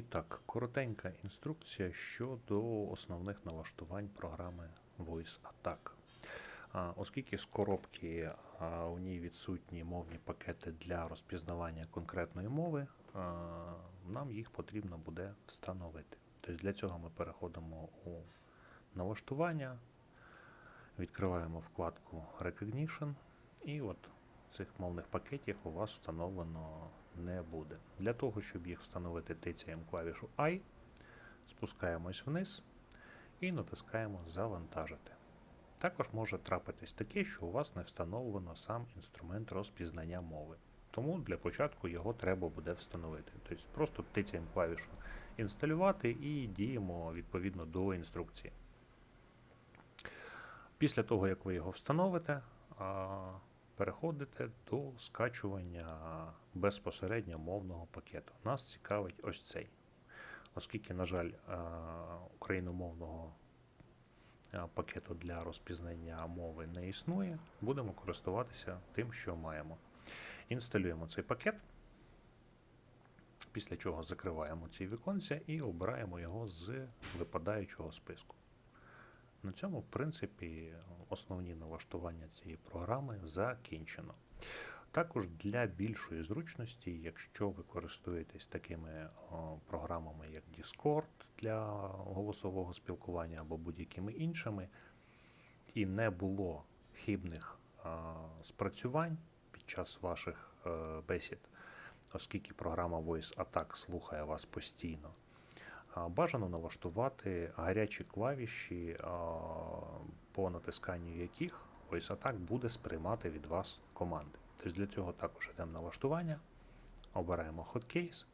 І так, коротенька інструкція щодо основних налаштувань програми Voice Attack. Оскільки з коробки у ній відсутні мовні пакети для розпізнавання конкретної мови, нам їх потрібно буде встановити. Тобто для цього ми переходимо у налаштування, відкриваємо вкладку Recognition, і от цих мовних пакетів у вас встановлено не буде. Для того, щоб їх встановити, тицяємо клавішу I, спускаємось вниз і натискаємо Завантажити. Також може трапитись таке, що у вас не встановлено сам інструмент розпізнання мови. Тому для початку його треба буде встановити. Тобто просто тицяємо клавішу інсталювати і діємо відповідно до інструкції. Після того, як ви його встановите, переходите до скачування безпосередньо мовного пакету. Нас цікавить ось цей. Оскільки, на жаль, україномовного пакету для розпізнання мови не існує, будемо користуватися тим, що маємо. Інсталюємо цей пакет, після чого закриваємо ці віконця і обираємо його з випадаючого списку. На цьому, в принципі, основні налаштування цієї програми закінчено. Також для більшої зручності, якщо ви користуєтесь такими програмами, як Discord для голосового спілкування або будь-якими іншими, і не було хибних спрацювань під час ваших е, бесід, оскільки програма Voice Attack слухає вас постійно. Бажано налаштувати гарячі клавіші, по натисканню яких Voice Attack буде сприймати від вас команди. Тобто для цього також йдемо налаштування, обираємо Hotcase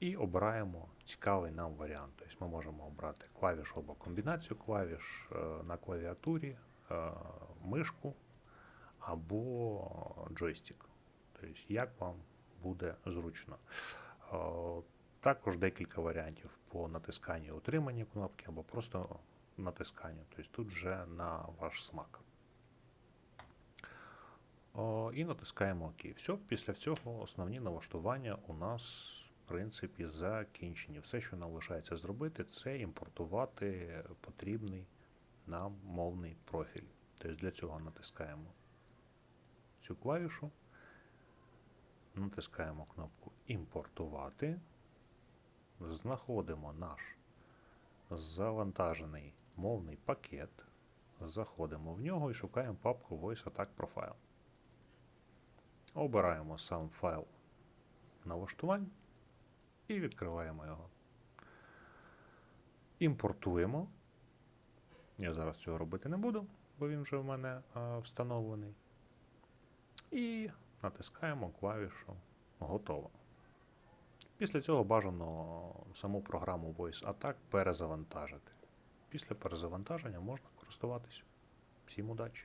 і обираємо цікавий нам варіант. Тобто ми можемо обрати клавішу або комбінацію клавіш е, на клавіатурі, е, мишку або джойстик. Тобто як вам буде зручно. Також декілька варіантів по натисканню і утриманню кнопки або просто натисканню. Тобто тут вже на ваш смак. О, і натискаємо ОК. Все, після цього основні налаштування у нас, в принципі, закінчені. Все, що нам лишається зробити, це імпортувати потрібний нам мовний профіль. Тобто для цього натискаємо цю клавішу, натискаємо кнопку Імпортувати знаходимо наш завантажений мовний пакет, заходимо в нього і шукаємо папку Voice Attack Profile. Обираємо сам файл налаштувань і відкриваємо його. Імпортуємо. Я зараз цього робити не буду, бо він вже в мене а, встановлений. І натискаємо клавішу Готово. Після цього бажано саму програму Voice Attack перезавантажити. Після перезавантаження можна користуватись. Всім удачі!